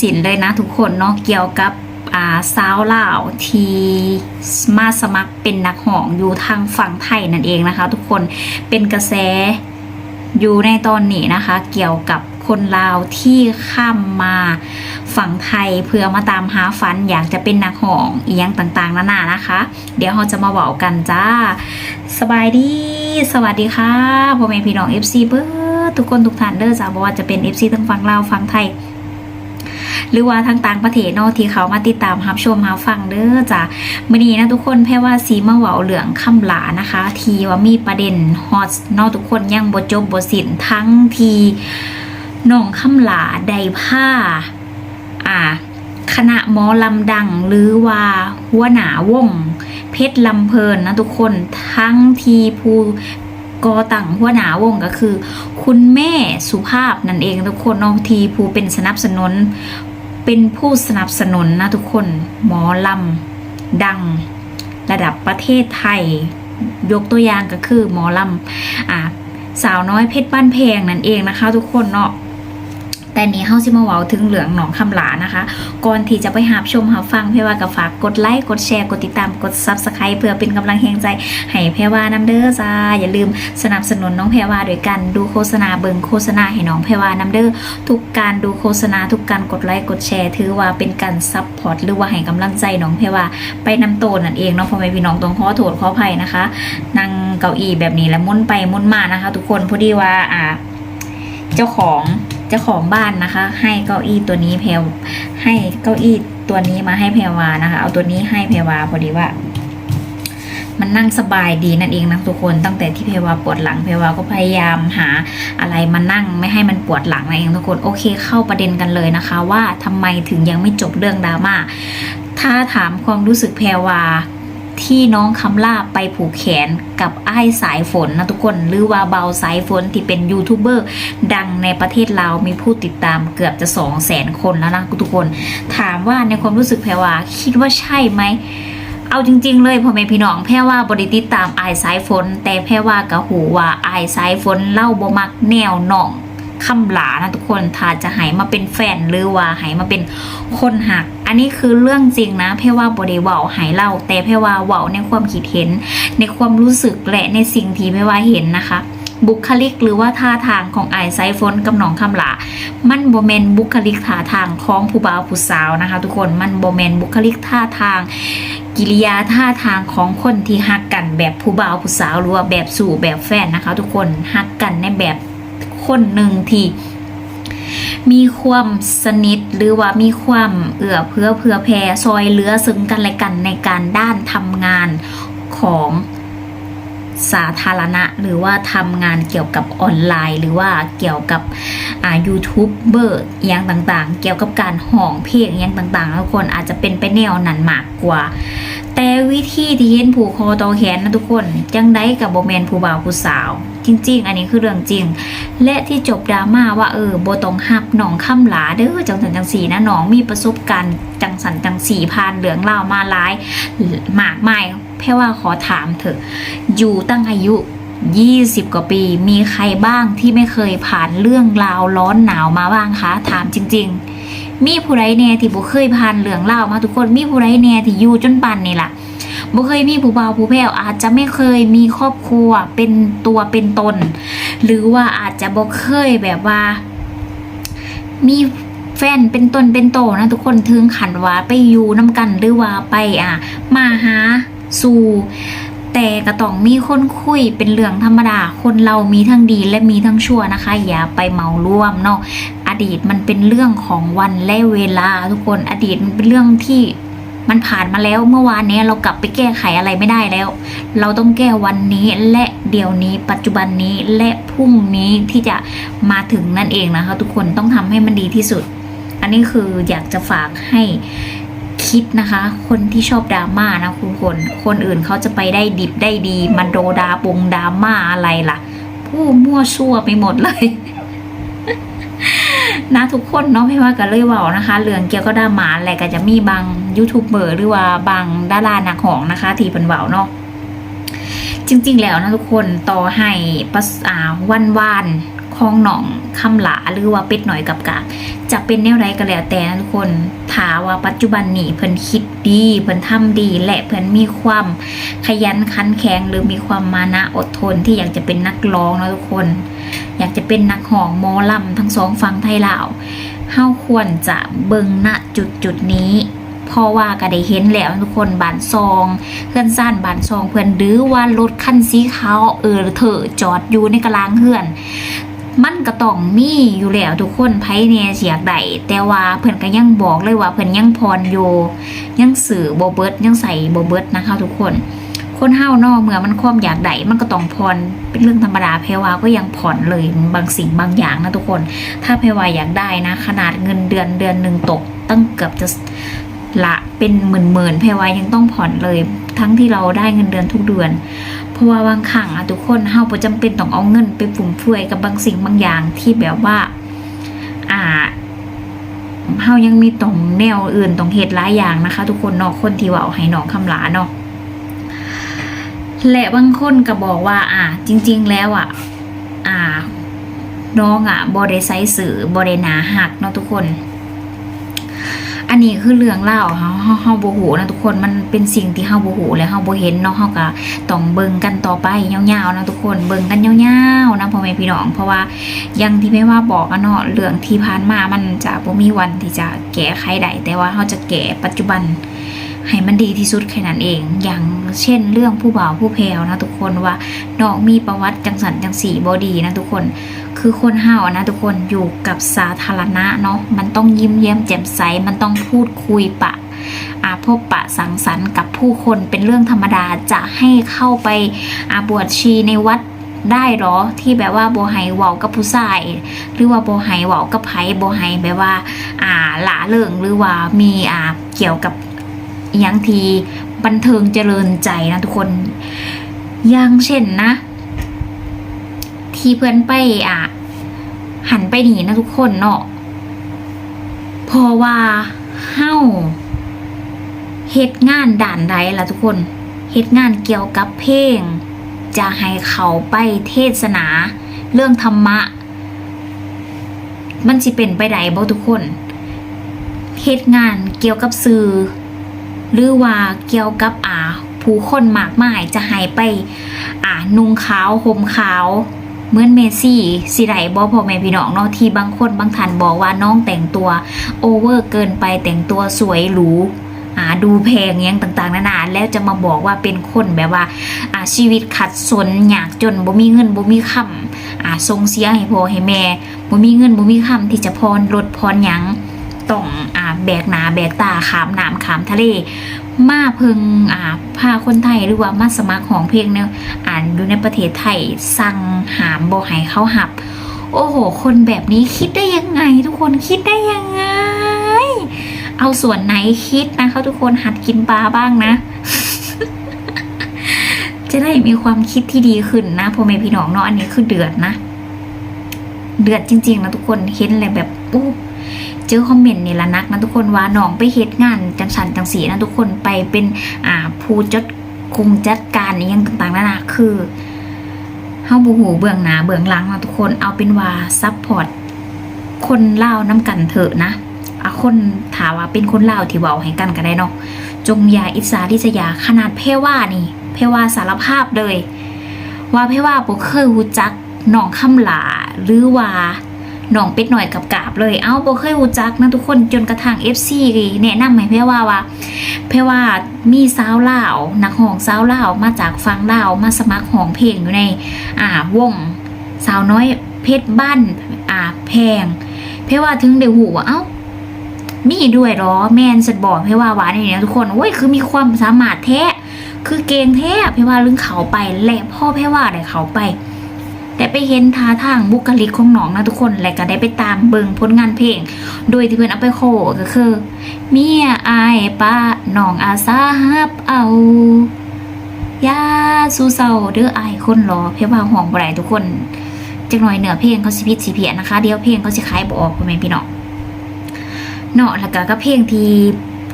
สินเลยนะทุกคนเนาะเกี่ยวกับอาสาวลาวที่มาสมัครเป็นนักห้องอยู่ทางฝั่งไทยนั่นเองนะคะ ทุกคนเป็นกระแสอยู่ในตอนนี้นะคะ เกี่ยวกับคนลาวที่ข้ามมาฝั่งไทยเพื่อมาตามหาฝันอยากจะเป็นนักห้องอียงต่างๆนานานะคะ เดี๋ยวเราจะมาบอกกันจ้า สบายดี สวัสดีค่ะพ่อแม่พี่น้อง FC เบิร์ทุกคนทุกท่านเด้อจ้าบ่ว่าจะเป็น FC ทั้งฝั่งลาวฝั่งไทย หรือว่าทางต่างประเทศนอกที่เขามาติดตามรับชมรับฟังเด้อจ้ะมื้อนี้นะทุกคนแพ่ว่าสีมาเว้าเหลืองคำหลานะคะ ทีว่ามีประเด็นฮอตนอกทุกคนยังบ่จบบ่สิ้นทั้งทีน้องคำหลาได้ผ้า อ่าคณะหมอลำดังหรือว่าหัวหนาวง เพชรลำเพลินนะทุกคนทั้งทีผู้กอตั้งหัวหนาวงก็คือ คุณแม่สุภาพนั่นเองทุกคนน้องทีผู้เป็นสนับสนุน เป็นผู้สนับสนุนนะทุกคน หมอลำดัง ระดับประเทศไทย ยกตัวอย่างก็คือหมอลำอ่าสาวน้อยเพชรบ้านแพงนั่นเองนะคะ ทุกคนเนาะ แต่นี้เฮาสิมาเว้าถึงเหลืองหนองคำหลานะคะ ก่อนที่จะไปหาชมหาฟังเพรว่าก็ฝากกดไลค์กดแชร์กดติดตามกด Subscribe เพื่อเป็นกำลังแรงใจให้แพรวานำเด้อจ้าอย่าลืมสนับสนุนน้องแพรวาโดยการดูโฆษณาเบิงโฆษณาให้น้องแพรวานำเด้อทุกการดูโฆษณาทุกการกดไลค์กดแชร์ถือว่าเป็นการซัพพอร์ตหรือว่าให้กำลังใจน้องแพรวาไปนำโตนั่นเองเนาะพ่อแม่พี่น้องต้องขอโทษขออภัยนะคะนั่งเก้าอี้แบบนี้แล้วมุนไปมุนมานะคะ ทุกคนพอดีว่าอ่าเจ้าของ จ้าของบ้านนะคะ ให้เก้าอี้ตัวนี้แพรวให้เก้าอี้ตัวนี้มาให้แพรวานะคะ เอาตัวนี้ให้แพรวาพอดีว่า มันนั่งสบายดีนั่นเองนะทุกคนตั้งแต่ที่เพรวาปวดหลังเพรวาก็พยายามหาอะไรมานั่งไม่ให้มันปวดหลังนั่นเองทุกคนโอเคเข้าประเด็นกันเลยนะคะ ว่าทำไมถึงยังไม่จบเรื่องดราม่าถ้าถามความรู้สึกแพรวา ที่น้องคำล่าไปผูกแขนกับไอ้ายสายฝนนะทุกคน หรือว่าเบาสายฝนที่เป็นยูทูบเบอร์ดังในประเทศเราวมีผู้ติดตามเกือบจะสองแสนคนแล้วนะทุกคน ถามว่าในความรู้สึกแพรวาคิดว่าใช่ไหมเอาจริง ๆ เลยพ่อแม่พี่น้องแพ่ว่าบริติดตามอายสายฝนแต่แพ่ว่ากะหูว่าอายสายฝนเล่าบ่มักแนวน่อง คำหลานะทุกคนถ้าจะหายมาเป็นแฟนหรือว่าหายมาเป็นคนหัก อันนี้คือเรื่องจริงนะแพ่ว่าบริวาหายเล่า แต่แพ่ว่าเว้าในความคิดเห็น ในความรู้สึกและในสิ่งที่แพ่ว่าเห็นนะคะบุคลิกหรือว่าท่าทางของไอไซฟนกับหนองคำหลา มันโบแมนบุคลิกท่าทางของผู้บ่าวผู้สาวนะคะ ทุกคน มันโบแมนบุคลิกท่าทาง กิริยาท่าทางของคนที่ฮักกันแบบผู้บ่าวผู้สาวหรือว่าแบบสู่แบบแฟนนะคะ ทุกคนฮักกันในแบบ คนหนึ่งที่มีความสนิทหรือว่ามีความเอื้อเพื่อเผื่อแผ่ซอยเหลือซึ่งกันและกันในการด้านทำงานของสาธารณะ หรือว่าทำงานเกี่ยวกับออนไลน์ หรือว่าเกี่ยวกับอ่ายูทูบเบอร์อย่างต่างๆ เกี่ยวกับการห้องเพลงอย่างต่างๆทุกคนอาจจะเป็นไปแนวนั้นมากกว่า แต่วิธีที่เห็นผูกคอตอแขนนะทุกคนจังได้กับโบแมนผู้บ่าวผู้สาว จริง ๆ อันนี้คือเรื่องจริง และที่จบดราม่าว่าเออโบตองหับหนองคำหลาเด้อจังสันจังสีนะหนองมีประสบการณ์จังสันจังสีผ่านเหลืองเล่าวมาหลายหมากไม่แพ่ว่าขอถามเถอะ อยู่ตั้งอายุ20 กว่าปี มีใครบ้างที่ไม่เคยผ่านเรื่องราวร้อนหนาวมาบ้างคะ ถามจริง ๆ มีผู้ใดแน่ที่บ่เคยผ่านเรื่องเล่ามาทุกคนมีผู้ใดแน่ที่อยู่จนปันนี่ล่ะบ่เคยมีผู้เบ่าผู้แพ้วอาจจะไม่เคยมีครอบครัวเป็นตัวเป็นตน หรือว่าอาจจะบ่เคยแบบว่า มีแฟนเป็นตนเป็นโตนะทุกคนถึงขันว่าไปอยู่น้ำกันหรือว่าไปอะ มาหาสู่แต่ก็ต้องมีคนคุยเป็นเรื่องธรรมดา คนเรามีทั้งดีและมีทั้งชั่วนะคะ อย่าไปเมาร่วมเนาะ ดีตมันเป็นเรื่องของวันและเวลาทุกคนอดีตมันเป็นเรื่องที่มันผ่านมาแล้วเมื่อวานนี้เรากลับไปแก้ไขอะไรไม่ได้แล้ว เราต้องแก้วันนี้และเดี๋ยวนี้ ปัจจุบันนี้และพรุ่งนี้ที่จะมาถึงนั่นเองนะคะ ทุกคนต้องทำให้มันดีที่สุด อันนี้คืออยากจะฝากให้คิดนะคะ คนที่ชอบดราม่านะคุณคน คนอื่นเขาจะไปได้ดิบได้ดีมันโดดาปงดราม่าอะไรล่ะผู้มั่วซั่วไปหมดเลย นะทุกคนเนาะไม่ว่ากันเลยเว่านะคะ เรื่องเกี่ยวกับดาหมาแหละก็จะมีบางยูทูบเบอร์หรือว่าบางดารานักของนะคะ ที่เป็นเว่าเนาะจริง ๆ แล้วนะทุกคนต่อให้ปัสาวันวาน ของหนองคำหลาหรือว่าเป็ดหน่อยกับกากจะเป็นแนวไรก็แล้วแต่นะทุกคนถาว่าปัจจุบันนี้เพิ่นคิดดีเพิ่นทำดี และเพิ่นมีความขยันขันแข็งหรือมีความมานะอดทนที่อยากจะเป็นนักร้องนะทุกคน อยากจะเป็นนักห้องมอลำทั้งสองฝั่งไทยลาวเฮาควรจะเบิ่งณจุดจุดนี้เพราะว่าก็ได้เห็นแล้วทุกคนบานซอง เพื่อนซ่านบานซองเพื่อนหรือว่ารถคันสีขาวเออเถอจอดอยู่ในกลางเฮือน มันก็ต้องมีอยู่แล้วทุกคนไผเนี่ยเสียกใดแต่ว่าเพิ่นก็ยังบอกเลยว่าเพิ่นยังพรอยู่ยังสื่อบ่เบิดยังใส่โบเบิดนะคะ ทุกคน คนเฮานอกเมื่อมันความอยากใดมันก็ต้องพรเป็นเรื่องธรรมดาเพรวาก็ยังผ่อนเลยบางสิ่งบางอย่างนะทุกคน ถ้าเพรวาอยากได้นะ ขนาดเงินเดือนเดือนหนึ่งตก ตั้งเกือบจะละเป็นหมื่นหมื่นๆเพรวายังต้องผ่อนเลย ทั้งที่เราได้เงินเดือนทุกเดือน เพราะว่าบางครั้งอะทุกคนเฮาบ่จำเป็นต้องเอาเงินไปฟุ่มเฟือยกับบางสิ่งบางอย่างที่แบบว่า อ่าเฮายังมีตรงแนวอื่นตรงเหตุหลายอย่างนะคะ ทุกคนเนาะคนที่ว่าเอาให้น้องคำหลาเนาะและบางคนก็บอกว่า อ่า จริง ๆ แล้วอะ อ่า น้องอะบ่ได้ใส่สื่อบ่ได้หนาหักเนาะทุกคน อันนี้คือเรื่องเล่าเฮาเฮาเฮาบ่ฮู้นะทุกคนมันเป็นสิ่งที่เฮาบ่ฮู้และเฮาบ่เห็นเนาะเฮาก็ต้องเบิ่งกันต่อไปยาวๆนะทุกคนเบิ่งกันยาวๆนะพ่อแม่พี่น้อง เพราะว่าย่างที่แม่ว่าบอกอะเนาะเรื่องที่ผ่านมามันจะบ่มีวันที่จะแก้ไขได้แต่ว่าเฮาจะแก้ปัจจุบันให้มันดีที่สุดแค่นั้นเอง อย่างเช่นเรื่องผู้บ่าวผู้แพรวนะทุกคนว่าน้องมีประวัติจังสันจังสีบอดีนะทุกคน คือคนเฮานะทุกคนอยู่กับสาธารณะเนาะมันต้องยิ้มแย้มแจ่มใสมันต้องพูดคุยปะอาพบปะสังสรรค์กับผู้คนเป็นเรื่องธรรมดาจะให้เข้าไปอาบวชชีในวัดได้หรอที่แบบว่าโบไฮว้ากับผู้ชาย หรือว่าโบไฮว้ากับไผโบไฮแบบว่า อ่าหลาเริงหรือว่ามีอ่าเกี่ยวกับย่างทีบันเทิงเจริญใจนะทุกคนอย่างเช่นนะ ที่เพื่อนไปอะ หันไปหนีนะทุกคนเนาะพราะว่าเฮ้าเฮ็ดงานด่านใดล่ะทุกคนเฮ็ดงานเกี่ยวกับเพลง จะให้เขาไปเทศนา เรื่องธรรมะ มันสิเป็นไปได้บ่ทุกคนเฮ็ดงานเกี่ยวกับสื่อ หรือว่าเกี่ยวกับอ่าผู้คนมากมายจะให้ไป อ่านุ่งขาวห่มขาว เหมือนเมซี่สิไรบอพ่อแม่พี่น้องเนาะที่บางคนบางท่านบอกว่าน้องแต่งตัวโอเวอร์เกินไปแต่งตัวสวยหรูอาดูแพงอยังต่างๆ นานาแล้วจะมาบอกว่าเป็นคนแบบว่าอาชีวิตขัดสนอยากจนบ่มีเงินบ่มีคำอาทรงเสียให้พ่อให้แม่บ่มีเงินบ่มีคำที่จะพรลดพรหยัง ต้องอ่าแบกหนาแบกตาขามน้ำขามทะเล มาเพึงอ่าพาคนไทยหรือว่ามาสมัครของเพลงเนี่ยอ่านอยู่ในประเทศไทยสั่งหามบอให้เขาหับ โอ้โห คนแบบนี้คิดได้ยังไง ทุกคนคิดได้ยังไง เอาส่วนไหนคิดนะคะทุกคนหัดกินปลาบ้างนะจะได้มีความคิดที่ดีขึ้นนะพ่อแม่พี่น้องเนาะอันนี้คือเดือดนะ เดือดจริงๆนะทุกคนเห็นอะไรแบบอู้ เจอคอมเมนต์นี่ละนักนะทุกคนว่าน้องไปเฮ็ดงานจังสันจังสีนะทุกคนไปเป็นอ่าผู้จัดคุมจัดการอหยังต่างๆนานาคือเฮาบูหูเบื้องหน้าเบื้องหลังนะทุกคนเอาเป็นว่าซัพพอร์ตคนเล่าน้ำกันเถอะนะอะคนถามว่าเป็นคนเล่าที่เว้าให้กันก็ได้เนาะจงยาอิจฉาทิษยาขนาดเพว่านี่ เพว่าสารภาพเลย ว่าเพว่าบ่เคยรู้จักน้องคำหลาหรือว่า น้องเป็ดหน่อยกับกาบเลย เอ้าบ่เคยรู้จักนะทุกคนจนกระทั่ง FC แนะนำให้แพ่ว่าว่าแพ่ว่ามีสาวลาวนักห้องสาวลาวมาจากฟังลาวมาสมัครห้องเพลงอยู่ในอ่าวงสาวน้อยเพชรบ้านอ่าแพงแพ่ว่าถึงได้หูว่าเอ้ามีด้วยหรอแมนสดบอกแพ่ว่าหวานนี่นะทุกคนโอ้ยคือมีความสามารถแท้คือเก่งแท้แพ่ว่าลึงเขาไปและพ่อแพ่ว่าได้เขาไป แต่ไปเห็นท่าทางบุคลิกของน้องนะทุกคน และก็ได้ไปตามเบิงผลงานเพลง โดยที่เพื่อนเอาไปโคก็คือ เมียอายป้าน้องอาสาฮับเอายาสูเศร้าเด้ออายคนรอเพราะว่าห่วงบ่ได้ทุกคนจักหน่อยเหนือเพลงเขาสิพิษสิเพียนะคะ เดี๋ยวเพลงเขาสิขายบ่ออกพ่อแม่พี่น้องเนาะแล้วก็ก็เพลงที่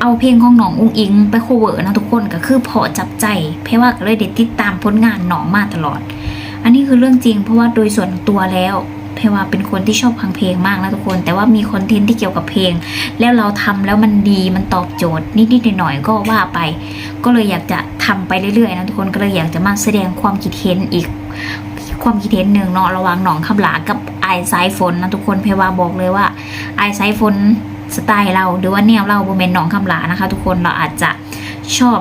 เอาเพลงของหนองอุ้งอิงไปโคเวอร์นะทุกคนก็คือพอจับใจ เพราะว่าก็เลยได้ติดตามผลงานหนองมาตลอด นนี้คือเรื่องจริง เพราะว่าโดยส่วนตัวแล้วเพว่าเป็นคนที่ชอบฟังเพลงมากนะทุกคน แต่ว่ามีคอนเทนต์ที่เกี่ยวกับเพลง แล้วเราทำแล้วมันดีมันตอบโจทย์ นิดๆหน่อยๆก็ว่าไป ก็เลยอยากจะทำไปเรื่อยๆนะทุกคนก็เลยอยากจะมาแสดงความคิดเห็นอีก ความคิดเห็นหนึ่งเนาะระหว่างหนองคำหลากับไอายสายฝนนะทุกคนเพว่าบอกเลยว่าไอายสายฝนสไตล์เราหรือว่าแนวเราโบเมนหนองคำหลานะคะ ทุกคนเราอาจจะชอบ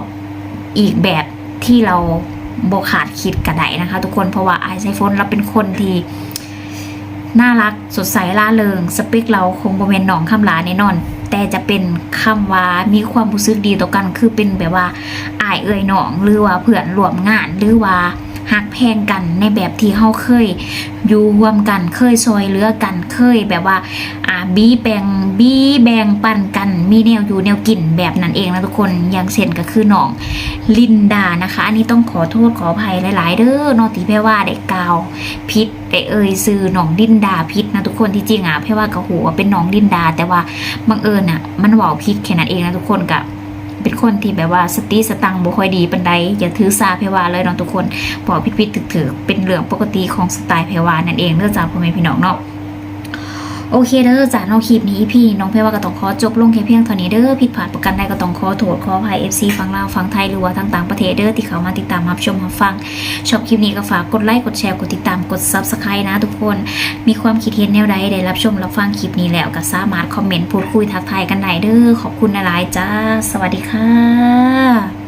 อีกแบบที่เรา บกขาดคิดกระไดนะคะ ทุกคนเพราะว่าไอายสายฝนเราเป็นคนที่น่ารักสดใสล่าเริงสเปคเราคงโบเมนหนองคำหลาแน่นอน แต่จะเป็นคำว่ามีความรู้สึกดีต่อกัน คือเป็นแบบว่าอายเอ่ยหนอง หรือว่าเพื่อนร่วมงานหรือว่าฮักแพงกันในแบบที่เฮาเคย อยู่ร่วมกันเคยซอยเหลือกันเคยแบบว่า บีแบ่งบีแบ่งปันกัน มีแนวอยู่แนวกินแบบนั้นเองนะทุกคนอย่างเช่นก็คือน้องลินดานะคะ อันนี้ต้องขอโทษขออภัยหลาย ๆ เด้อนอตีแพ่ว่าได้กาวพิษได้เอ่ยซื้อน้องลินดาพิษนะทุกคนที่จริงอะแพ่ว่าก็หัวเป็นน้องลินดา แต่ว่าบังเอิญอะ มันเว่าพิษแค่นั้นเองนะทุกคนกับเป็นคนที่แบบว่าสติสตังบ่ค่อยดีปันใดอย่าถือสาเพว่าเลยเนาะทุกคนบอกพิษพิษถึกถือๆเป็นเรื่องปกติของสไตล์เพวานั่นเองเนื่องจากพ่อแม่พี่น้องเนาะ โอเคเด้อจ้าน้อคลิปนี้พี่น้องเพรว่าก็ต้องขอจบลงแค่เพียงเท่านี้เด้อผิดพลาดประกันใดก็ต้องขอโทษขออภัย FC ฟังลาวฟังไทยหรือว่าทั้งต่างประเทศเด้อที่เขามาติดตามรับชมรับฟังชอบคลิปนี้ก็ฝากกดไลค์กดแชร์กดติดตามกด Subscribe นะทุกคน มีความคิดเห็นแนวใดได้รับชมรับฟังคลิปนี้แล้วก็สามารถคอมเมนต์พูดคุยทักทายกันได้เด้อขอบคุณหลายจ้า สวัสดีค่ะ